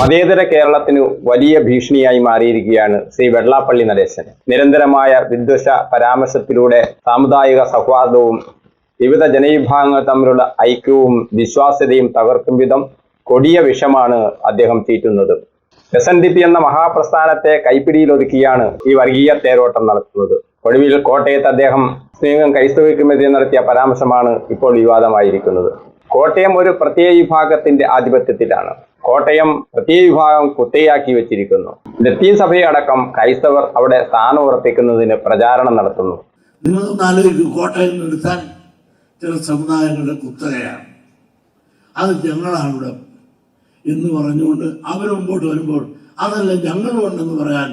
മതേതര കേരളത്തിന് വലിയ ഭീഷണിയായി മാറിയിരിക്കുകയാണ് ശ്രീ വെള്ളാപ്പള്ളി നടേശൻ. നിരന്തരമായ വിദ്വഷ പരാമർശത്തിലൂടെ സാമുദായിക സൗഹാർദ്ദവും വിവിധ ജനവിഭാഗങ്ങൾ തമ്മിലുള്ള ഐക്യവും വിശ്വാസ്യതയും തകർക്കും വിധം കൊടിയ വിഷമാണ് അദ്ദേഹം തീറ്റുന്നത് എസ് എൻ ഡി പി എന്ന മഹാപ്രസ്ഥാനത്തെ കൈപ്പിടിയിലൊതുക്കിയാണ് ഈ വർഗീയ തേരോട്ടം നടത്തുന്നത്. ഒടുവിൽ കോട്ടയത്ത് അദ്ദേഹം സ്നേഹം കൈസ്തുവയ്ക്കുമെതിരെ നടത്തിയ പരാമർശമാണ് ഇപ്പോൾ വിവാദമായിരിക്കുന്നത്. കോട്ടയം ഒരു പ്രത്യേക വിഭാഗത്തിന്റെ ആധിപത്യത്തിലാണ്. കോട്ടയം പ്രത്യേക വിഭാഗം കുത്തയാക്കി വെച്ചിരിക്കുന്നു. ലത്തീൻ സഭയടക്കം ക്രൈസ്തവർ അവിടെ സ്ഥാനം ഉറപ്പിക്കുന്നതിന് പ്രചാരണം നടത്തുന്നു. കോട്ടയം എടുത്താൽ ചില സമുദായങ്ങളുടെ കുത്തകയാണ്. അത് ഞങ്ങളാണ് ഇവിടെ എന്ന് പറഞ്ഞുകൊണ്ട് അവർ മുമ്പോട്ട് വരുമ്പോൾ അതല്ല ഞങ്ങളുണ്ടെന്ന് പറയാൻ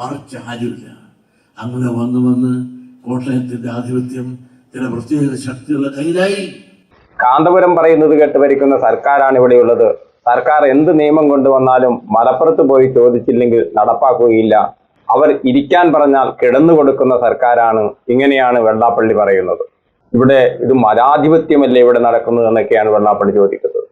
മറിച്ച് ആരുമില്ല. അങ്ങനെ വന്ന് വന്ന് കോട്ടയത്തിന്റെ ആധിപത്യം ചില പ്രത്യേക ശക്തികളുടെ കയ്യിലായി. കാന്തപുരം പറയുന്നത് കേട്ട് ഭരിക്കുന്ന സർക്കാരാണ് ഇവിടെയുള്ളത്. സർക്കാർ എന്ത് നിയമം കൊണ്ടുവന്നാലും മലപ്പുറത്ത് പോയി ചോദിച്ചില്ലെങ്കിൽ നടപ്പാക്കുകയില്ല. അവർ ഇരിക്കാൻ പറഞ്ഞാൽ കിടന്നു കൊടുക്കുന്ന സർക്കാരാണ് ഇങ്ങനെയാണ് വെള്ളാപ്പള്ളി പറയുന്നത്. ഇവിടെ ഇത് മതാധിപത്യമല്ലേ ഇവിടെ നടക്കുന്നത് എന്നൊക്കെയാണ് വെള്ളാപ്പള്ളി ചോദിക്കുന്നത്.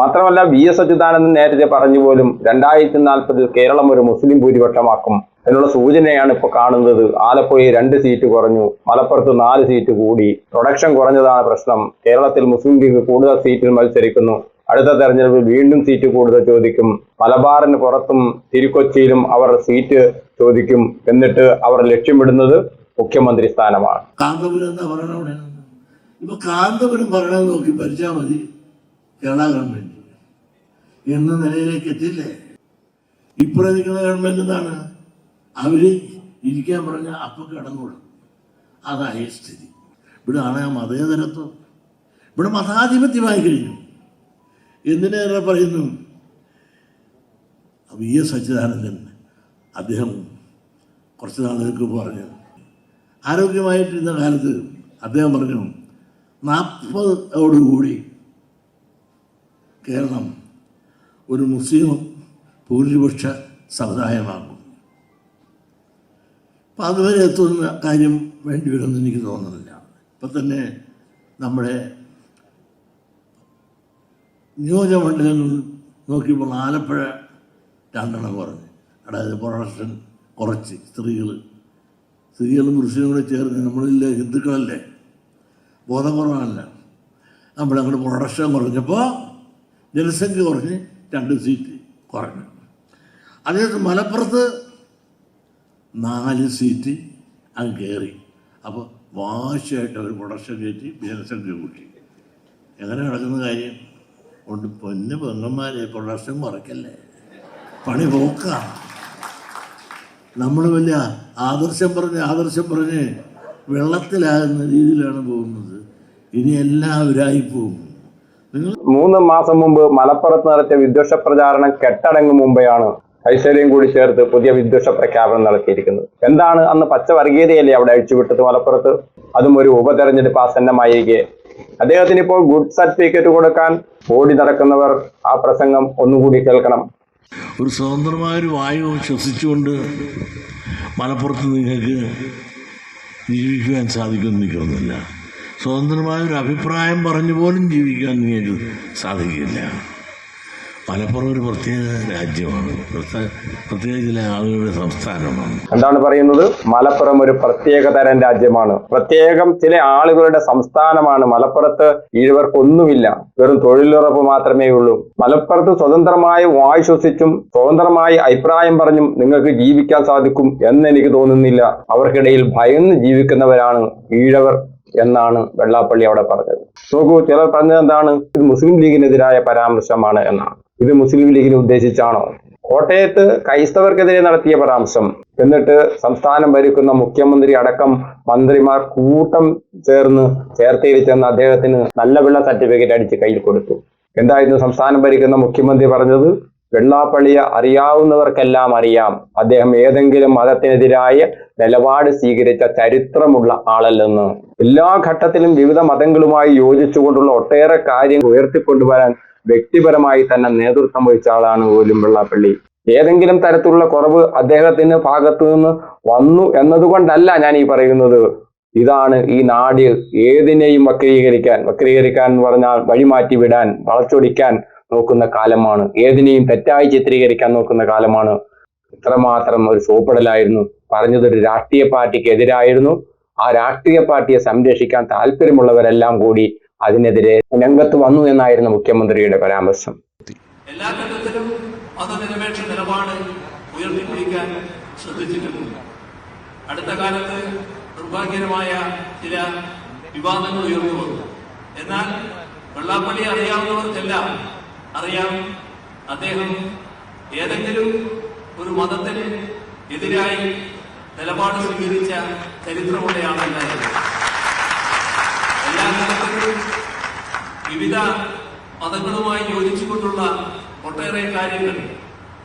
മാത്രമല്ല വി എസ് അച്യുതാനന്ദൻ നേരത്തെ പറഞ്ഞു പോലും രണ്ടായിരത്തി നാൽപ്പതിൽ കേരളം ഒരു മുസ്ലിം ഭൂരിപക്ഷമാക്കും എന്നുള്ള സൂചനയാണ് ഇപ്പോൾ കാണുന്നത്. ആലപ്പുഴയിൽ രണ്ട് സീറ്റ് കുറഞ്ഞു മലപ്പുറത്ത് നാല് സീറ്റ് കൂടി. പ്രൊഡക്ഷൻ കുറഞ്ഞതാണ് പ്രശ്നം. കേരളത്തിൽ മുസ്ലിം ലീഗ് കൂടുതൽ സീറ്റിൽ മത്സരിക്കുന്നു. അടുത്ത തെരഞ്ഞെടുപ്പിൽ വീണ്ടും സീറ്റ് കൂടുതൽ ചോദിക്കും. മലബാറിന് പുറത്തും തിരുക്കൊച്ചിയിലും അവർ സീറ്റ് ചോദിക്കും എന്നിട്ട് അവർ ലക്ഷ്യമിടുന്നത് മുഖ്യമന്ത്രി സ്ഥാനമാണ്. കാന്തപുരം എന്താ പറയണ ഇപ്പൊ കാന്തപുരം പറയണത് നോക്കി ഭരിച്ചാൽ മതി. കേരള ഗവൺമെന്റ് എന്ന നിലയിലേക്ക് എത്തില്ലേ ഇപ്പുറം നിൽക്കുന്ന ഗവൺമെന്റ് എന്താണ്? അവർ ഇരിക്കാൻ പറഞ്ഞ അപ്പൊ കിടന്നോളും. അതായ സ്ഥിതി. ഇവിടെ ആണ് മതേതരത്വം. ഇവിടെ മതാധിപത്യമായി കഴിഞ്ഞു. എന്തിനേറെ പറയുന്നു? വി എസ് അച്യുതാനന്ദൻ അദ്ദേഹം കുറച്ച് നാളുകൾക്ക് പറഞ്ഞു ആരോഗ്യമായിട്ടിരുന്ന കാലത്ത് അദ്ദേഹം പറഞ്ഞു നാൽപ്പതോടുകൂടി കേരളം ഒരു മുസ്ലിം ഭൂരിപക്ഷ സമുദായമാകും. അപ്പം അതുവരെ എത്തുന്ന കാര്യം വേണ്ടി വരുമെന്ന് എനിക്ക് തോന്നുന്നില്ല. ഇപ്പം തന്നെ നമ്മുടെ നിയോജകമണ്ഡലങ്ങൾ നോക്കിയപ്പോൾ ആലപ്പുഴ രണ്ടെണ്ണം കുറഞ്ഞു. അതായത് പ്രൊഡക്ഷൻ കുറച്ച് സ്ത്രീകൾ സ്ത്രീകളും പുരുഷനും കൂടെ ചേർന്ന് നമ്മളില്ലേ ഹിന്ദുക്കളല്ലേ? ബോധം നമ്മൾ നമ്മളങ്ങോട്ട് പ്രൊഡക്ഷൻ കുറഞ്ഞപ്പോൾ ജനസംഖ്യ കുറഞ്ഞ് രണ്ട് സീറ്റ് കുറഞ്ഞു. അതേസമയം മലപ്പുറത്ത് നാല് സീറ്റ് അങ്ങ് കയറി. അപ്പോൾ വാശിയായിട്ട് അവർ പ്രൊഡക്ഷൻ കയറ്റി ജനസംഖ്യ കൂട്ടി. എങ്ങനെ നടക്കുന്ന കാര്യം? കൊണ്ട് പൊന്ന് പെങ്ങന്മാരെ പ്രൊഡക്ഷൻ കുറയ്ക്കല്ലേ? പണി പോക്ക നമ്മൾ വലിയ ആദർശം പറഞ്ഞ് ആദർശം പറഞ്ഞ് വെള്ളത്തിലാകുന്ന രീതിയിലാണ് പോകുന്നത്. ഇനി എല്ലാവരായി പോകും. മൂന്ന് മാസം മുമ്പ് മലപ്പുറത്ത് നടത്തിയ വിദ്വേഷ പ്രചാരണം കെട്ടടങ്ങും മുമ്പെയാണ് ഐശ്വര്യം കൂടി ചേർത്ത് പുതിയ വിദ്വേഷ പ്രഖ്യാപനം നടത്തിയിരിക്കുന്നത്. എന്താണ് അന്ന് പച്ച വർഗീയതയല്ലേ അവിടെ അഴിച്ചുവിട്ടത് മലപ്പുറത്ത്? അതും ഒരു ഉപതെരഞ്ഞെടുപ്പ് ആസന്നമായിരിക്കെ അദ്ദേഹത്തിന് ഇപ്പോൾ ഗുഡ് സർട്ടിഫിക്കറ്റ് കൊടുക്കാൻ ഓടി നടക്കുന്നവർ ആ പ്രസംഗം ഒന്നുകൂടി കേൾക്കണം. ഒരു സ്വതന്ത്രമായ ഒരു വായു ശ്വസിച്ചുകൊണ്ട് മലപ്പുറത്ത് നിങ്ങൾക്ക് ജീവിക്കുവാൻ സാധിക്കുമെന്ന് നിൽക്കുന്നില്ല സ്വതന്ത്രമായ ഒരു അഭിപ്രായം പറഞ്ഞു പോലും ജീവിക്കാൻ നിങ്ങൾക്ക് സാധിക്കില്ല. മലപ്പുറം ഒരു പ്രത്യേക രാജ്യമാണ്. പ്രത്യേക ചില ആളുകളുടെ സംസ്ഥാനമാണ്. എന്താണ് പറയുന്നത്? മലപ്പുറം ഒരു പ്രത്യേക തരം രാജ്യമാണ്. പ്രത്യേകം ചില ആളുകളുടെ സംസ്ഥാനമാണ് മലപ്പുറത്ത്. ഈഴവർക്കൊന്നുമില്ല വെറും തൊഴിലുറപ്പ് മാത്രമേ ഉള്ളൂ. മലപ്പുറത്ത് സ്വതന്ത്രമായി വായുശ്വസിച്ചും സ്വതന്ത്രമായി അഭിപ്രായം പറഞ്ഞും നിങ്ങൾക്ക് ജീവിക്കാൻ സാധിക്കും എന്ന് എനിക്ക് തോന്നുന്നില്ല. അവർക്കിടയിൽ ഭയന്ന് ജീവിക്കുന്നവരാണ് ഈഴവർ എന്നാണ് വെള്ളാപ്പള്ളി അവിടെ പറഞ്ഞത്. നോക്കൂ ചിലർ പറഞ്ഞത് എന്താണ്? ഇത് മുസ്ലിം ലീഗിനെതിരായ പരാമർശമാണ് എന്നാണ്. ഇത് മുസ്ലിം ലീഗിനെ ഉദ്ദേശിച്ചാണോ? കോട്ടയത്ത് ക്രൈസ്തവർക്കെതിരെ നടത്തിയ പരാമർശം. എന്നിട്ട് സംസ്ഥാനം ഭരിക്കുന്ന മുഖ്യമന്ത്രി അടക്കം മന്ത്രിമാർ കൂട്ടം ചേർന്ന് ചേർത്തയിൽ ചെന്ന് അദ്ദേഹത്തിന് നല്ല വെള്ള സർട്ടിഫിക്കറ്റ് അടിച്ച് കയ്യിൽ കൊടുത്തു. എന്തായിരുന്നു സംസ്ഥാനം ഭരിക്കുന്ന മുഖ്യമന്ത്രി പറഞ്ഞത്? വെള്ളാപ്പള്ളിയെ അറിയാവുന്നവർക്കെല്ലാം അറിയാം. അദ്ദേഹം ഏതെങ്കിലും മതത്തിനെതിരായ നിലപാട് സ്വീകരിച്ച ചരിത്രമുള്ള ആളല്ലെന്ന്. എല്ലാ ഘട്ടത്തിലും വിവിധ മതങ്ങളുമായി യോജിച്ചുകൊണ്ടുള്ള ഒട്ടേറെ കാര്യങ്ങൾ ഉയർത്തിക്കൊണ്ടുവരാൻ വ്യക്തിപരമായി തന്നെ നേതൃത്വം വഹിച്ച ആളാണ് പോലും വെള്ളാപ്പള്ളി. ഏതെങ്കിലും തരത്തിലുള്ള കുറവ് അദ്ദേഹത്തിന് ഭാഗത്തു നിന്ന് വന്നു എന്നതുകൊണ്ടല്ല ഞാൻ ഈ പറയുന്നത്. ഇതാണ് ഈ നാട് ഏതിനെയും വക്രീകരിക്കാൻ വക്രീകരിക്കാൻ എന്ന് പറഞ്ഞാൽ വഴിമാറ്റി വിടാൻ വളച്ചൊടിക്കാൻ നോക്കുന്ന കാലമാണ്. ഏതിനെയും തെറ്റായി ചിത്രീകരിക്കാൻ നോക്കുന്ന കാലമാണ്. ഇത്രമാത്രം ഒരു സോപ്പിടലായിരുന്നു. പറഞ്ഞത് ഒരു രാഷ്ട്രീയ പാർട്ടിക്ക് എതിരായിരുന്നു ആ രാഷ്ട്രീയ പാർട്ടിയെ സംരക്ഷിക്കാൻ താല്പര്യമുള്ളവരെല്ലാം കൂടി അതിനെതിരെ രംഗത്ത് വന്നു എന്നായിരുന്നു മുഖ്യമന്ത്രിയുടെ പരാമർശം. എല്ലാ ഘട്ടത്തിലും മതനിരപേക്ഷ നിലപാട് ഉയർത്തിപ്പിടിക്കാൻ ശ്രദ്ധിച്ചിട്ടുണ്ട്. അടുത്ത കാലത്ത് നിർഭാഗ്യകരമായ ചില വിവാദങ്ങൾ ഉയർന്നു വന്നു. എന്നാൽ വെള്ളാപ്പള്ളി അറിയാവുന്നവർക്കെല്ലാം അറിയാം അദ്ദേഹം ഏതെങ്കിലും ഒരു മതത്തിന് എതിരായി നിലപാട് സ്വീകരിച്ച ചരിത്രമുള്ളയാളെന്നായിരുന്നു. എല്ലാ വിവിധ മതങ്ങളുമായി യോജിച്ചുകൊണ്ടുള്ള ഒട്ടേറെ കാര്യങ്ങൾ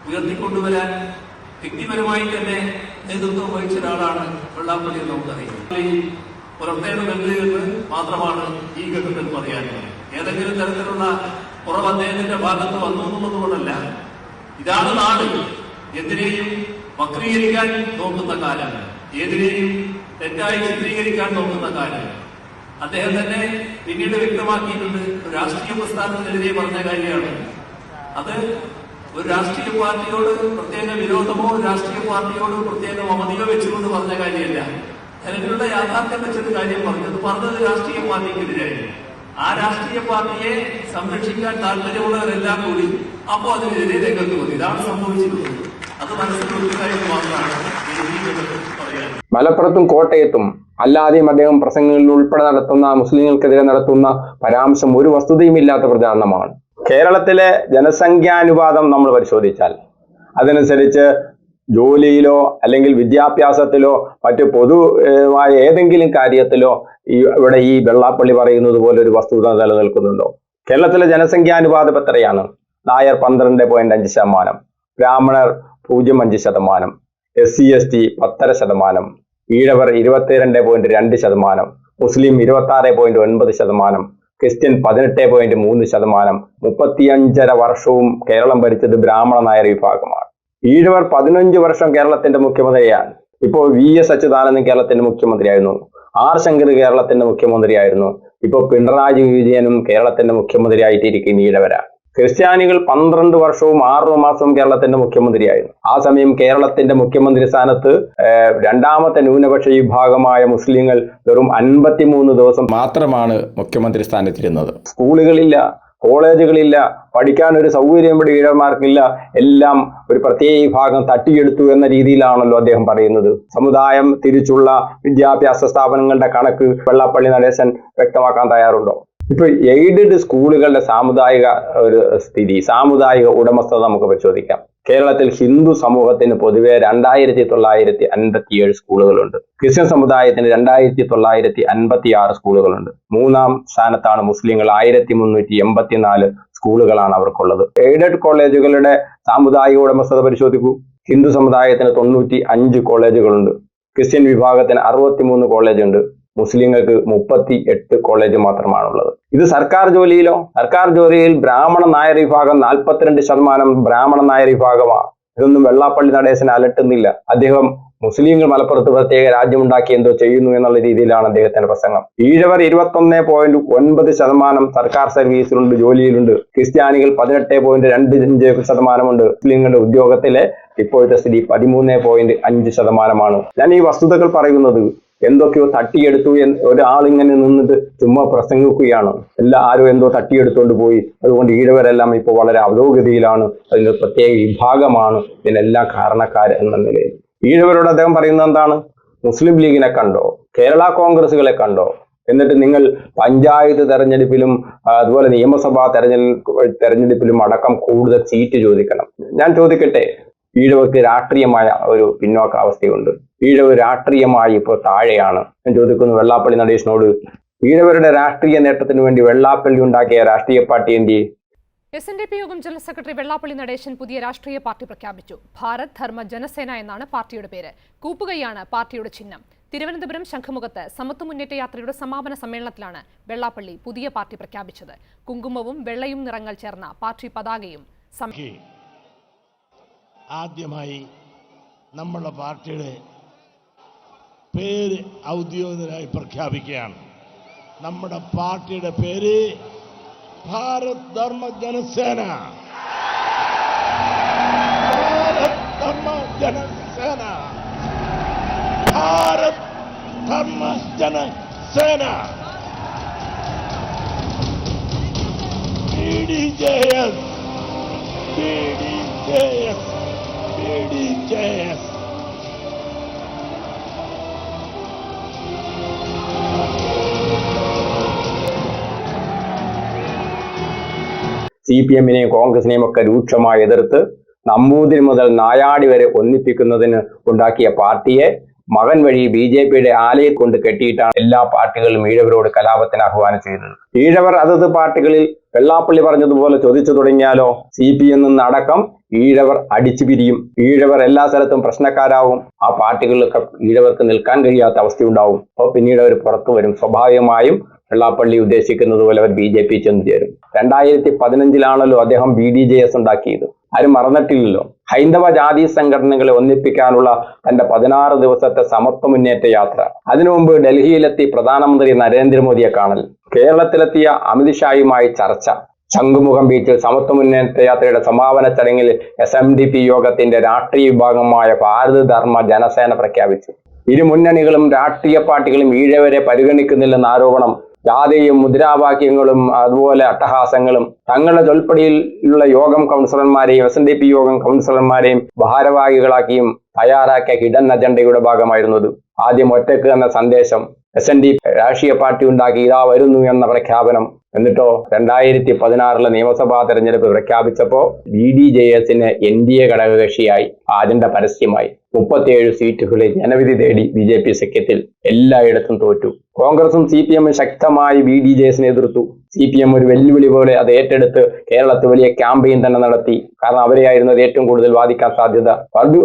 ഉയർത്തിക്കൊണ്ടുവരാൻ വ്യക്തിപരമായി തന്നെ നേതൃത്വം വഹിച്ച ഒരാളാണ് വെള്ളാപ്പള്ളി എന്ന് നമുക്കറിയാം. പുറത്തേണ്ടതുണ്ട് എന്ന് മാത്രമാണ് ഈ ഘട്ടത്തിൽ പറയാനുള്ളത്. ഏതെങ്കിലും തരത്തിലുള്ള കുറവ് അദ്ദേഹത്തിന്റെ ഭാഗത്ത് വന്നു എന്നുള്ളതുകൊണ്ടല്ല. ഇതാണ് നാട്. എന്തിനേയും വക്രീകരിക്കാൻ നോക്കുന്ന കാലം. ഏതിനേയും തെറ്റായി ചിത്രീകരിക്കാൻ നോക്കുന്ന കാലം. അദ്ദേഹം തന്നെ പിന്നീട് വ്യക്തമാക്കിയിട്ടുണ്ട് രാഷ്ട്രീയ പ്രസ്ഥാനത്തിനെതിരെ പറഞ്ഞ കാര്യമാണ്. അത് ഒരു രാഷ്ട്രീയ പാർട്ടിയോട് പ്രത്യേക വിരോധമോ രാഷ്ട്രീയ പാർട്ടിയോട് പ്രത്യേക മമതിയോ വെച്ചുകൊണ്ട് പറഞ്ഞ കാര്യമല്ല. ജനങ്ങളുടെ യാഥാർത്ഥ്യം വെച്ചൊരു കാര്യം പറഞ്ഞത് പറഞ്ഞത് രാഷ്ട്രീയ പാർട്ടിക്കെതിരായി ആ രാഷ്ട്രീയ പാർട്ടിയെ സംരക്ഷിക്കാൻ താല്പര്യമുള്ളവരെല്ലാം കൂടി അപ്പോൾ അതിനെതിരെ രംഗത്ത് വന്നു. ഇതാണ് സംഭവിച്ചിട്ടുള്ളത്. അത് മനസ്സിൽ മാത്രമാണ് മലപ്പുറത്തും കോട്ടയത്തും അല്ലാതെയും അദ്ദേഹം പ്രസംഗങ്ങളിൽ ഉൾപ്പെടെ നടത്തുന്ന മുസ്ലിങ്ങൾക്കെതിരെ നടത്തുന്ന പരാമർശം ഒരു വസ്തുതയുമില്ലാത്ത പ്രചാരണമാണ്. കേരളത്തിലെ ജനസംഖ്യാനുപാതം നമ്മൾ പരിശോധിച്ചാൽ അതനുസരിച്ച് ജോലിയിലോ അല്ലെങ്കിൽ വിദ്യാഭ്യാസത്തിലോ മറ്റ് പൊതുവായ ഏതെങ്കിലും കാര്യത്തിലോ ഇവിടെ ഈ വെള്ളാപ്പള്ളി പറയുന്നത് പോലെ ഒരു വസ്തുത നിലനിൽക്കുന്നുണ്ടോ? കേരളത്തിലെ ജനസംഖ്യാനുപാതം എത്രയാണ്? നായർ പന്ത്രണ്ട് പോയിന്റ് അഞ്ച് ശതമാനം ബ്രാഹ്മണർ പൂജ്യം അഞ്ച് ശതമാനം എസ് സി എസ് ടി പത്തര ശതമാനം ഈഴവർ ഇരുപത്തിരണ്ട് പോയിന്റ് രണ്ട് ശതമാനം മുസ്ലിം ഇരുപത്തി ആറ് പോയിന്റ് ഒൻപത് ശതമാനം ക്രിസ്ത്യൻ പതിനെട്ട് പോയിന്റ് മൂന്ന് ശതമാനം മുപ്പത്തിയഞ്ചര വർഷവും കേരളം ഭരിച്ചത് ബ്രാഹ്മണ നായർ വിഭാഗമാണ്. ഈഴവർ പതിനഞ്ച് വർഷം കേരളത്തിന്റെ മുഖ്യമന്ത്രിയാണ്. ഇപ്പോൾ വി എസ് അച്യുതാനന്ദൻ കേരളത്തിന്റെ മുഖ്യമന്ത്രിയായിരുന്നു. ആർ ശങ്കർ കേരളത്തിന്റെ മുഖ്യമന്ത്രിയായിരുന്നു. ഇപ്പോൾ പിണറായി വിജയനും കേരളത്തിന്റെ മുഖ്യമന്ത്രിയായിട്ടിരിക്കുന്ന ഈഴവരാണ്. ക്രിസ്ത്യാനികൾ പന്ത്രണ്ട് വർഷവും ആറു മാസവും കേരളത്തിന്റെ മുഖ്യമന്ത്രിയായിരുന്നു. ആ സമയം കേരളത്തിന്റെ മുഖ്യമന്ത്രി സ്ഥാനത്ത് രണ്ടാമത്തെ ന്യൂനപക്ഷ വിഭാഗമായ മുസ്ലിങ്ങൾ വെറും അൻപത്തിമൂന്ന് ദിവസം മാത്രമാണ് മുഖ്യമന്ത്രി സ്ഥാനത്തിരുന്നത്. സ്കൂളുകളില്ല കോളേജുകളില്ല പഠിക്കാൻ ഒരു സൗകര്യം ഇവിടെ ഈഴന്മാർക്കില്ല എല്ലാം ഒരു പ്രത്യേക വിഭാഗം തട്ടിയെടുത്തു എന്ന രീതിയിലാണല്ലോ അദ്ദേഹം പറയുന്നത്. സമുദായം തിരിച്ചുള്ള വിദ്യാഭ്യാസ സ്ഥാപനങ്ങളുടെ കണക്ക് വെള്ളാപ്പള്ളി നടേശൻ വ്യക്തമാക്കാൻ തയ്യാറുണ്ടോ? ഇപ്പൊ എയ്ഡഡ് സ്കൂളുകളുടെ സാമുദായിക ഒരു സ്ഥിതി സാമുദായിക ഉടമസ്ഥത നമുക്ക് പരിശോധിക്കാം. കേരളത്തിൽ ഹിന്ദു സമൂഹത്തിന് പൊതുവെ രണ്ടായിരത്തി തൊള്ളായിരത്തി അൻപത്തി ഏഴ് സ്കൂളുകളുണ്ട്. ക്രിസ്ത്യൻ സമുദായത്തിന് രണ്ടായിരത്തി തൊള്ളായിരത്തി അൻപത്തി ആറ് സ്കൂളുകളുണ്ട്. മൂന്നാം സ്ഥാനത്താണ് മുസ്ലിങ്ങൾ. ആയിരത്തി മുന്നൂറ്റി എൺപത്തിനാല് സ്കൂളുകളാണ് അവർക്കുള്ളത്. എയ്ഡഡ് കോളേജുകളുടെ സാമുദായിക ഉടമസ്ഥത പരിശോധിക്കൂ. ഹിന്ദു സമുദായത്തിന് തൊണ്ണൂറ്റി അഞ്ച് കോളേജുകളുണ്ട്. ക്രിസ്ത്യൻ വിഭാഗത്തിന് അറുപത്തിമൂന്ന് കോളേജ് ഉണ്ട് മുസ്ലിങ്ങൾക്ക് മുപ്പത്തി എട്ട് കോളേജ് മാത്രമാണുള്ളത്. ഇത് സർക്കാർ ജോലിയിലോ? സർക്കാർ ജോലിയിൽ ബ്രാഹ്മണ നായർ വിഭാഗം നാൽപ്പത്തിരണ്ട് ശതമാനം ബ്രാഹ്മണ നായർ വിഭാഗമാണ്. ഇതൊന്നും വെള്ളാപ്പള്ളി നടേശന് അലട്ടുന്നില്ല. അദ്ദേഹം മുസ്ലിങ്ങൾ മലപ്പുറത്ത് പ്രത്യേക രാജ്യമുണ്ടാക്കി എന്തോ ചെയ്യുന്നു എന്നുള്ള രീതിയിലാണ് അദ്ദേഹത്തിന്റെ പ്രസംഗം. ഈഴവർ ഇരുപത്തൊന്ന് പോയിന്റ് ഒൻപത് ശതമാനം സർക്കാർ സർവീസിലുണ്ട് ജോലിയിലുണ്ട്. ക്രിസ്ത്യാനികൾ പതിനെട്ട് പോയിന്റ് രണ്ട് അഞ്ച് ശതമാനമുണ്ട്. മുസ്ലിങ്ങളുടെ ഉദ്യോഗത്തിലെ ഇപ്പോഴത്തെ സ്ഥിതി പതിമൂന്ന് പോയിന്റ് അഞ്ച് ശതമാനമാണ്. ഞാൻ ഈ വസ്തുതകൾ പറയുന്നത് എന്തൊക്കെയോ തട്ടിയെടുത്തു ഒരാളിങ്ങനെ നിന്നിട്ട് ചുമ്മാ പ്രസംഗിക്കുകയാണ്. എല്ലാ ആരും എന്തോ തട്ടിയെടുത്തുകൊണ്ട് പോയി. അതുകൊണ്ട് ഈഴവരെല്ലാം ഇപ്പോൾ വളരെ അധോഗതിയിലാണ് അതിന്റെ പ്രത്യേക വിഭാഗമാണ്. ഇതിനെല്ലാം കാരണക്കാർ എന്ന നിലയിൽ. ഈഴവരോട് അദ്ദേഹം പറയുന്നത് എന്താണ്? മുസ്ലിം ലീഗിനെ കണ്ടോ? കേരള കോൺഗ്രസുകളെ കണ്ടോ? എന്നിട്ട് നിങ്ങൾ പഞ്ചായത്ത് തെരഞ്ഞെടുപ്പിലും അതുപോലെ നിയമസഭാ തെരഞ്ഞെടുപ്പ് തെരഞ്ഞെടുപ്പിലും അടക്കം കൂടുതൽ സീറ്റ് ചോദിക്കണം. ഞാൻ ചോദിക്കട്ടെ? ഈഴവർക്ക് രാഷ്ട്രീയമായ ഒരു പിന്നോക്കാവസ്ഥയുണ്ട് ഈഴവ് രാഷ്ട്രീയമായി ഇപ്പോൾ താഴെയാണ്. ഞാൻ ചോദിക്കുന്നു വെള്ളാപ്പള്ളി നടേശനോട് ഈഴവരുടെ രാഷ്ട്രീയ നേട്ടത്തിന് വേണ്ടി വെള്ളാപ്പള്ളി ഉണ്ടാക്കിയ രാഷ്ട്രീയ പാർട്ടി എന്തി എസ് എൻ ഡി പി യോഗം ജനറൽ സെക്രട്ടറി വെള്ളാപ്പള്ളി നടേശൻ പുതിയ രാഷ്ട്രീയ പാർട്ടി പ്രഖ്യാപിച്ചു. ഭാരത് ധർമ്മ ജനസേന എന്നാണ് പാർട്ടിയുടെ പേര്. കൂപ്പുകയാണ് പാർട്ടിയുടെ ചിഹ്നം. തിരുവനന്തപുരം ശംഖുമുഖത്ത് സമത്വ മുന്നേറ്റ യാത്രയുടെ സമാപന സമ്മേളനത്തിലാണ് വെള്ളാപ്പള്ളി പുതിയ പാർട്ടി പ്രഖ്യാപിച്ചത്. കുങ്കുമവും വെള്ളയും നിറങ്ങൾ ചേർന്ന പാർട്ടി പതാകയും ആദ്യമായി നമ്മളുടെ പാർട്ടിയുടെ പേര് ഔദ്യോഗികമായി പ്രഖ്യാപിക്കുകയാണ്. നമ്മുടെ പാർട്ടിയുടെ പേര് Bharat Dharma Janasena. Bharat Dharma Janasena. Bharath Dharma Janasena. D J S D J S C P എമ്മിനെയും കോൺഗ്രസിനെയും ഒക്കെ രൂക്ഷമായി എതിർത്ത് നമ്പൂതിരി മുതൽ നായാടി വരെ ഒന്നിപ്പിക്കുന്നതിന് ഉണ്ടാക്കിയ പാർട്ടിയെ മകൻ വഴി ബി ജെ പിയുടെ ആലയെ കൊണ്ട് കെട്ടിയിട്ടാണ് എല്ലാ പാർട്ടികളും ഈഴവരോട് കലാപത്തിന് ആഹ്വാനം ചെയ്തത്. ഈഴവർ അതത് പാർട്ടികളിൽ വെള്ളാപ്പള്ളി പറഞ്ഞതുപോലെ ചോദിച്ചു തുടങ്ങിയാലോ? സി പി എം നിന്നടക്കം ഈഴവർ അടിച്ചു പിരിയും. ഈഴവർ എല്ലാ സ്ഥലത്തും പ്രശ്നക്കാരാവും. ആ പാർട്ടികളിലൊക്കെ ഈഴവർക്ക് നിൽക്കാൻ കഴിയാത്ത അവസ്ഥയുണ്ടാവും. അപ്പോൾ പിന്നീട് അവർ പുറത്തു വരും. സ്വാഭാവികമായും വെള്ളാപ്പള്ളി ഉദ്ദേശിക്കുന്നത് പോലെ അവർ ബി ജെ പി ചെന്ന് ചേരും. രണ്ടായിരത്തി പതിനഞ്ചിലാണല്ലോ അദ്ദേഹം ബി ഡി ജെ എസ് ഉണ്ടാക്കിയത്. ആരും മറന്നിട്ടില്ലല്ലോ. ഹൈന്ദവ ജാതി സംഘടനകളെ ഒന്നിപ്പിക്കാനുള്ള തന്റെ പതിനാറ് ദിവസത്തെ സമത്വ മുന്നേറ്റ യാത്ര. അതിനു മുമ്പ് ഡൽഹിയിലെത്തി പ്രധാനമന്ത്രി നരേന്ദ്രമോദിയെ കാണൽ. കേരളത്തിലെത്തിയ അമിത്ഷായുമായി ചർച്ച. ശംഖുമുഖം ബീച്ചിൽ സമത്വ മുന്നേറ്റ യാത്രയുടെ സമാപന ചടങ്ങിൽ എസ് എം ഡി പി യോഗത്തിന്റെ രാഷ്ട്രീയ വിഭാഗമായ ഭാരത് ധർമ്മ ജനസേന പ്രഖ്യാപിച്ചു. ഇരു മുന്നണികളും രാഷ്ട്രീയ പാർട്ടികളും ഈഴവരെ പരിഗണിക്കുന്നില്ലെന്ന ആരോപണം ജാതിയും മുദ്രാവാക്യങ്ങളും അതുപോലെ അട്ടഹാസങ്ങളും തങ്ങളുടെ തൊൽപ്പടിയിലുള്ള യോഗം കൗൺസിലർമാരെയും S N D P Yogam കൗൺസിലർമാരെയും ഭാരവാഹികളാക്കിയും തയ്യാറാക്കിയ ഹിഡൻ അജണ്ടയുടെ ഭാഗമായിരുന്നു അത്. ആദ്യം ഒറ്റയ്ക്ക് എന്ന സന്ദേശം എസ് എൻ ഡി രാഷ്ട്രീയ പാർട്ടി ഉണ്ടാക്കി ഇതാ വരുന്നു എന്ന പ്രഖ്യാപനം. എന്നിട്ടോ രണ്ടായിരത്തി പതിനാറിലെ നിയമസഭാ തെരഞ്ഞെടുപ്പ് പ്രഖ്യാപിച്ചപ്പോ ബി ഡി ജെ എസിന് എൻ ഡി എ ഘടകകക്ഷിയായി. അജണ്ട പരസ്യമായി. മുപ്പത്തിയേഴ് സീറ്റുകളിൽ ജനവിധി തേടി ബി ജെ പി സഖ്യത്തിൽ എല്ലായിടത്തും തോറ്റു. കോൺഗ്രസും സി പി എമ്മും ശക്തമായി ബി ഡി ജെ എസിനെ എതിർത്തു. സി പി എം ഒരു വെല്ലുവിളി പോലെ അത് ഏറ്റെടുത്ത് കേരളത്തിൽ വലിയ ക്യാമ്പയിൻ തന്നെ നടത്തി. കാരണം അവരെയായിരുന്നു ഏറ്റവും കൂടുതൽ വാദിക്കാൻ സാധ്യത.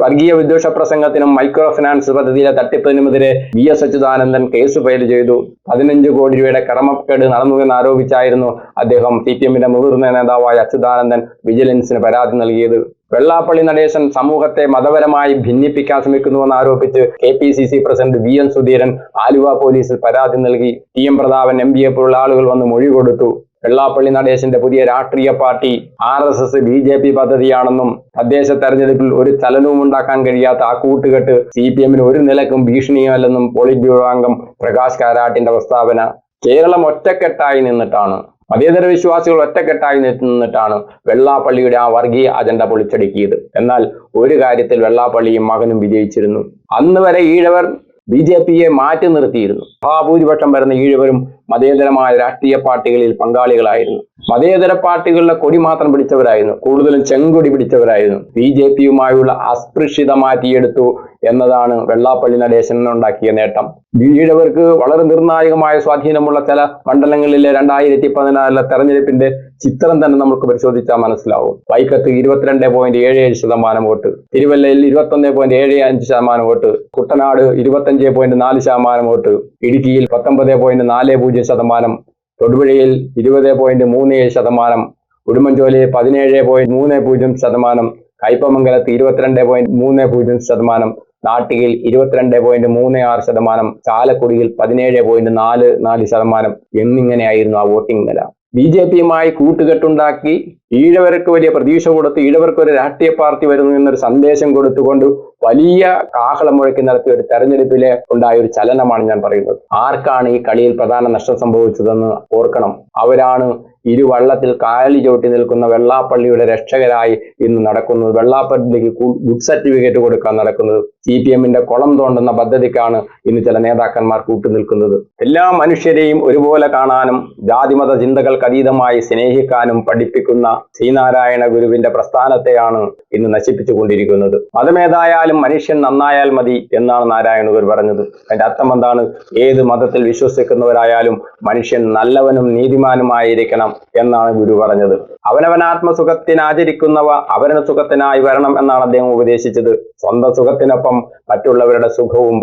വർഗീയ വിദ്വേഷ പ്രസംഗത്തിനും മൈക്രോ ഫിനാൻസ് പദ്ധതിയിലെ തട്ടിപ്പിനുമെതിരെ V S Achuthanandan case file ചെയ്തു. പതിനഞ്ച് കോടി രൂപയുടെ ക്രമക്കേട് നടന്നുവെന്ന് ആരോപിച്ചായിരുന്നു അദ്ദേഹം സി പി എമ്മിന്റെ മുതിർന്ന നേതാവായ അച്യുതാനന്ദൻ വിജിലൻസിന് പരാതി നൽകിയത്. വെള്ളാപ്പള്ളി നടേശൻ സമൂഹത്തെ മതപരമായി ഭിന്നിപ്പിക്കാൻ ശ്രമിക്കുന്നുവെന്ന് ആരോപിച്ച് K P C C president V N Sudheeran Aluva പോലീസിൽ പരാതി നൽകി. ടി എം പ്രതാപൻ എം പിയെ പോലുള്ള ആളുകൾ വന്ന് മൊഴി കൊടുത്തു. വെള്ളാപ്പള്ളി നടേശന്റെ പുതിയ രാഷ്ട്രീയ party R S S B J P പദ്ധതിയാണെന്നും തദ്ദേശ തെരഞ്ഞെടുപ്പിൽ ഒരു ചലനവും ഉണ്ടാക്കാൻ കഴിയാത്ത ആ കൂട്ടുകെട്ട് സി പി എമ്മിന് ഒരു നിലക്കും ഭീഷണിയുമല്ലെന്നും പോളിറ്റ് ബ്യൂറോ അംഗം പ്രകാശ് കാരാട്ടിന്റെ പ്രസ്താവന കേരളം ഒറ്റക്കെട്ടായി നിന്നിട്ടാണ്. മതേതര വിശ്വാസികൾ ഒറ്റക്കെട്ടായി നിന്നിട്ടാണ് വെള്ളാപ്പള്ളിയുടെ ആ വർഗീയ അജണ്ട പൊളിച്ചടുക്കിയത്. എന്നാൽ ഒരു കാര്യത്തിൽ വെള്ളാപ്പള്ളിയും മകനും വിജയിച്ചിരുന്നു. അന്ന് വരെ ഈഴവർ ബി ജെ പിയെ മാറ്റി നിർത്തിയിരുന്നു. മഹാഭൂരിപക്ഷം വരുന്ന ഈഴവരും മതേതരമായ രാഷ്ട്രീയ പാർട്ടികളിൽ പങ്കാളികളായിരുന്നു. മതേതര പാർട്ടികളുടെ കൊടി മാത്രം പിടിച്ചവരായിരുന്നു. കൂടുതലും ചെങ്കൊടി പിടിച്ചവരായിരുന്നു. ബി ജെ പിയുമായുള്ള അസ്പൃശ്യത മാറ്റിയെടുത്തു എന്നതാണ് വെള്ളാപ്പള്ളി നടേശൻ ഉണ്ടാക്കിയ നേട്ടം. ഈഴവർക്ക് വളരെ നിർണായകമായ സ്വാധീനമുള്ള ചില മണ്ഡലങ്ങളിലെ രണ്ടായിരത്തി പതിനാലിലെ തെരഞ്ഞെടുപ്പിന്റെ ചിത്രം തന്നെ നമുക്ക് പരിശോധിച്ചാൽ മനസ്സിലാവും. വൈക്കത്ത് ഇരുപത്തിരണ്ട് പോയിന്റ് ഏഴ് ഏഴ് ശതമാനം വോട്ട് തിരുവല്ലയിൽ ഇരുപത്തൊന്ന് പോയിന്റ് ഏഴ് അഞ്ച് ശതമാനം വോട്ട് കുട്ടനാട് ഇരുപത്തഞ്ച് പോയിന്റ് നാല് ശതമാനം വോട്ട് ഇടുക്കിയിൽ പത്തൊമ്പത് പോയിന്റ് നാല് പൂജ്യം ശതമാനം തൊടുപുഴയിൽ ഇരുപത് പോയിന്റ് മൂന്ന് ഏഴ് ശതമാനം ഉടുമ്പൻചോലി പതിനേഴ് പോയിന്റ് മൂന്ന് പൂജ്യം ശതമാനം കയ്പമംഗലത്ത് ഇരുപത്തിരണ്ട് പോയിന്റ് മൂന്ന് പൂജ്യം ശതമാനം നാട്ടികയിൽ ഇരുപത്തിരണ്ട് പോയിന്റ് മൂന്ന് ആറ് ശതമാനം ചാലക്കുടിയിൽ പതിനേഴ് പോയിന്റ് നാല് നാല് ശതമാനം എന്നിങ്ങനെയായിരുന്നു ആ വോട്ടിംഗ് നില. ബി ജെ പിയുമായി കൂട്ടുകെട്ടുണ്ടാക്കി ഈഴവർക്ക് വലിയ പ്രതീക്ഷ കൊടുത്ത് ഈഴവർക്ക് ഒരു രാഷ്ട്രീയ പാർട്ടി വരുന്നു എന്നൊരു സന്ദേശം കൊടുത്തുകൊണ്ട് വലിയ കാഹളം മുഴക്കി നടത്തിയ ഒരു തെരഞ്ഞെടുപ്പിലെ ഉണ്ടായ ഒരു ചലനമാണ് ഞാൻ പറയുന്നത്. ആർക്കാണ് ഈ കളിയിൽ പ്രധാന നഷ്ടം സംഭവിച്ചതെന്ന് ഓർക്കണം. അവരാണ് ഇരുവള്ളത്തിൽ കാലി ചവിട്ടി നിൽക്കുന്ന വെള്ളാപ്പള്ളിയുടെ രക്ഷകരായി ഇന്ന് നടക്കുന്നത്. വെള്ളാപ്പള്ളിക്ക് ഗുഡ് സർട്ടിഫിക്കറ്റ് കൊടുക്കാൻ നടക്കുന്നത്. സി പി എമ്മിന്റെ കുളം തോണ്ടുന്ന പദ്ധതിക്കാണ് ഇന്ന് ചില നേതാക്കന്മാർ കൂട്ടുനിൽക്കുന്നത് എല്ലാ മനുഷ്യരെയും ഒരുപോലെ കാണാനും ജാതിമത ചിന്തകൾക്ക് അതീതമായി സ്നേഹിക്കാനും പഠിപ്പിക്കുന്ന ശ്രീനാരായണ ഗുരുവിന്റെ പ്രസ്ഥാനത്തെയാണ് ഇന്ന് നശിപ്പിച്ചുകൊണ്ടിരിക്കുന്നത്. മതമേതായാലും മനുഷ്യൻ നന്നായാൽ മതി എന്നാണ് നാരായണ ഗുരു പറഞ്ഞത്. അതിന്റെ അർത്ഥം എന്താണ്? ഏത് മതത്തിൽ വിശ്വസിക്കുന്നവരായാലും മനുഷ്യൻ നല്ലവനും നീതിമാനുമായിരിക്കണം എന്നാണ് ഗുരു പറഞ്ഞത്. അവനവനാത്മസുഖത്തിനാചരിക്കുന്നവ അവരുടെ സുഖത്തിനായി വരണം എന്നാണ് അദ്ദേഹം ഉപദേശിച്ചത്. സ്വന്തം സുഖത്തിനൊപ്പം മറ്റുള്ളവരുടെ സുഖവും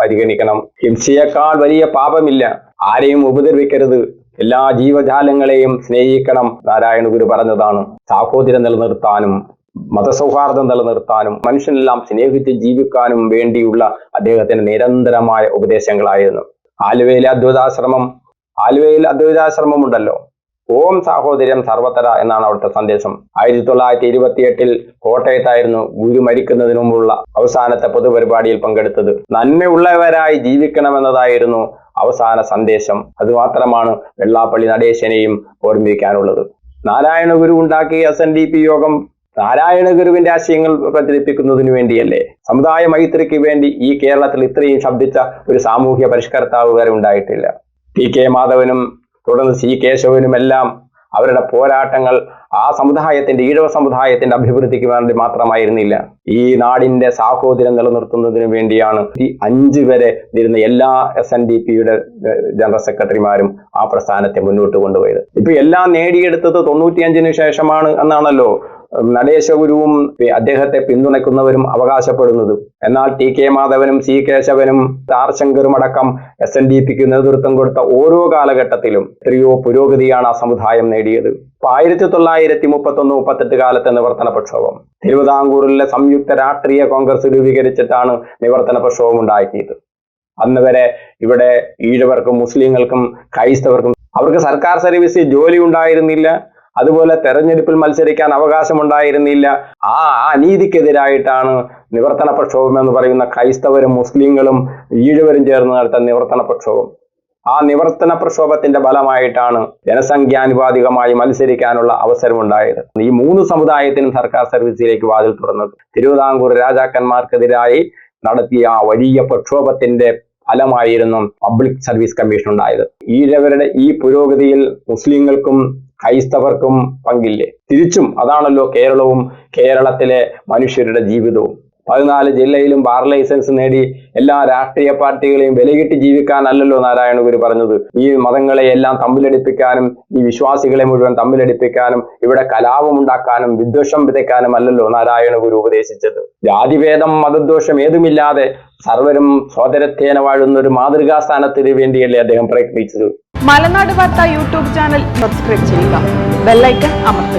പരിഗണിക്കണം. ഹിംസയേക്കാൾ വലിയ പാപമില്ല. ആരെയും ഉപദ്രവിക്കരുത്. എല്ലാ ജീവജാലങ്ങളെയും സ്നേഹിക്കണം നാരായണ ഗുരു പറഞ്ഞതാണ്. സാഹോദര്യം നിലനിർത്താനും മതസൗഹാർദ്ദം നിലനിർത്താനും മനുഷ്യനെല്ലാം സ്നേഹിച്ച് ജീവിക്കാനും വേണ്ടിയുള്ള അദ്ദേഹത്തിന്റെ നിരന്തരമായ ഉപദേശങ്ങളായിരുന്നു. ആലുവയിലെ അദ്വൈതാശ്രമം ആലുവയിൽ അദ്വൈതാശ്രമം ഉണ്ടല്ലോ. ഓം സാഹോദര്യം സർവത്തര എന്നാണ് അവിടുത്തെ സന്ദേശം. ആയിരത്തി തൊള്ളായിരത്തി ഇരുപത്തിയെട്ടിൽ കോട്ടയത്തായിരുന്നു ഗുരു മരിക്കുന്നതിന് മുമ്പുള്ള അവസാനത്തെ പൊതുപരിപാടിയിൽ പങ്കെടുത്തത്. നന്മയുള്ളവരായി ജീവിക്കണമെന്നതായിരുന്നു അവസാന സന്ദേശം അതുമാത്രമാണ് വെള്ളാപ്പള്ളി നടേശനെയും ഓർമ്മിക്കാനുള്ളത് നാരായണ ഗുരു ഉണ്ടാക്കിയ എസ് എൻ ഡി പി യോഗം നാരായണ ഗുരുവിന്റെ ആശയങ്ങൾ പ്രചരിപ്പിക്കുന്നതിനു വേണ്ടിയല്ലേ? സമുദായ മൈത്രിക്ക് വേണ്ടി ഈ കേരളത്തിൽ ഇത്രയും ശബ്ദിച്ച ഒരു സാമൂഹ്യ പരിഷ്കർത്താവ് വരെ ഉണ്ടായിട്ടില്ല. ടി കെ മാധവനും തുടർന്ന് സി കേശവനും എല്ലാം അവരുടെ പോരാട്ടങ്ങൾ ആ സമുദായത്തിന്റെ ഈഴവ സമുദായത്തിന്റെ അഭിവൃദ്ധിക്ക് വേണ്ടി മാത്രമായിരുന്നില്ല. ഈ നാടിന്റെ സാഹോദര്യം നിലനിർത്തുന്നതിന് വേണ്ടിയാണ് ഈ അഞ്ച് വരെ വരുന്ന എല്ലാ എസ് എൻ ഡി പിയുടെ ജനറൽ സെക്രട്ടറിമാരും ആ പ്രസ്ഥാനത്തെ മുന്നോട്ട് കൊണ്ടുപോയത്. ഇപ്പൊ എല്ലാം നേടിയെടുത്തത് തൊണ്ണൂറ്റിയഞ്ചിന് ശേഷമാണ് എന്നാണല്ലോ നടേശഗുരുവും അദ്ദേഹത്തെ പിന്തുണയ്ക്കുന്നവരും അവകാശപ്പെടുന്നത്. എന്നാൽ ടി കെ മാധവനും സി കേശവനും ആർ ശങ്കറും അടക്കം എസ് എൻ ഡി പിക്ക് നേതൃത്വം കൊടുത്ത ഓരോ കാലഘട്ടത്തിലും എത്രയോ പുരോഗതിയാണ് ആ സമുദായം നേടിയത്. ഇപ്പൊ ആയിരത്തി തൊള്ളായിരത്തി മുപ്പത്തൊന്ന് മുപ്പത്തെട്ട് കാലത്തെ നിവർത്തന പ്രക്ഷോഭം. തിരുവിതാംകൂറിലെ സംയുക്ത രാഷ്ട്രീയ കോൺഗ്രസ് രൂപീകരിച്ചിട്ടാണ് നിവർത്തന പ്രക്ഷോഭം ഉണ്ടാക്കിയത്. അന്ന് വരെ ഇവിടെ ഈഴവർക്കും മുസ്ലിങ്ങൾക്കും ക്രൈസ്തവർക്കും അവർക്ക് സർക്കാർ സർവീസിൽ ജോലി ഉണ്ടായിരുന്നില്ല. അതുപോലെ തെരഞ്ഞെടുപ്പിൽ മത്സരിക്കാൻ അവകാശമുണ്ടായിരുന്നില്ല. ആ അനീതിക്കെതിരായിട്ടാണ് നിവർത്തന പ്രക്ഷോഭം എന്ന് പറയുന്ന ക്രൈസ്തവരും മുസ്ലിങ്ങളും ഈഴവരും ചേർന്ന് നടത്തുന്ന നിവർത്തന പ്രക്ഷോഭം. ആ നിവർത്തന പ്രക്ഷോഭത്തിന്റെ ഫലമായിട്ടാണ് ജനസംഖ്യാനുപാതികമായി മത്സരിക്കാനുള്ള അവസരമുണ്ടായത്. ഈ മൂന്ന് സമുദായത്തിനും സർക്കാർ സർവീസിലേക്ക് വാതിൽ തുറന്നത്. തിരുവിതാംകൂർ രാജാക്കന്മാർക്കെതിരായി നടത്തിയ ആ വലിയ പ്രക്ഷോഭത്തിന്റെ ഫലമായിരുന്നു പബ്ലിക് സർവീസ് കമ്മീഷൻ ഉണ്ടായത്. ഈഴവരുടെ ഈ പുരോഗതിയിൽ മുസ്ലിങ്ങൾക്കും ക്രൈസ്തവർക്കും പങ്കില്ലേ? തിരിച്ചും അതാണല്ലോ കേരളവും കേരളത്തിലെ മനുഷ്യരുടെ ജീവിതവും. പതിനാല് ജില്ലയിലും ബാർ ലൈസൻസ് നേടി എല്ലാ രാഷ്ട്രീയ പാർട്ടികളെയും വിലകിട്ട് ജീവിക്കാനല്ലല്ലോ നാരായണ ഗുരു പറഞ്ഞത്. ഈ മതങ്ങളെ എല്ലാം തമ്മിലടിപ്പിക്കാനും ഈ വിശ്വാസികളെ മുഴുവൻ തമ്മിലടിപ്പിക്കാനും ഇവിടെ കലാപം ഉണ്ടാക്കാനും വിദ്വേഷം വിതയ്ക്കാനും അല്ലല്ലോ നാരായണ ഗുരു ഉപദേശിച്ചത്. ജാതിഭേദം മതദ്വേഷം ഏതുമില്ലാതെ സർവരും സോദരത്തേന വാഴുന്ന ഒരു മാതൃകാ സ്ഥാനത്തിന് വേണ്ടിയല്ലേ അദ്ദേഹം പ്രയത്നിച്ചത്. Malanad Vartha YouTube channel subscribe ചെയ്യുക. ബെല്ലൈക്കൺ അമർത്തുക.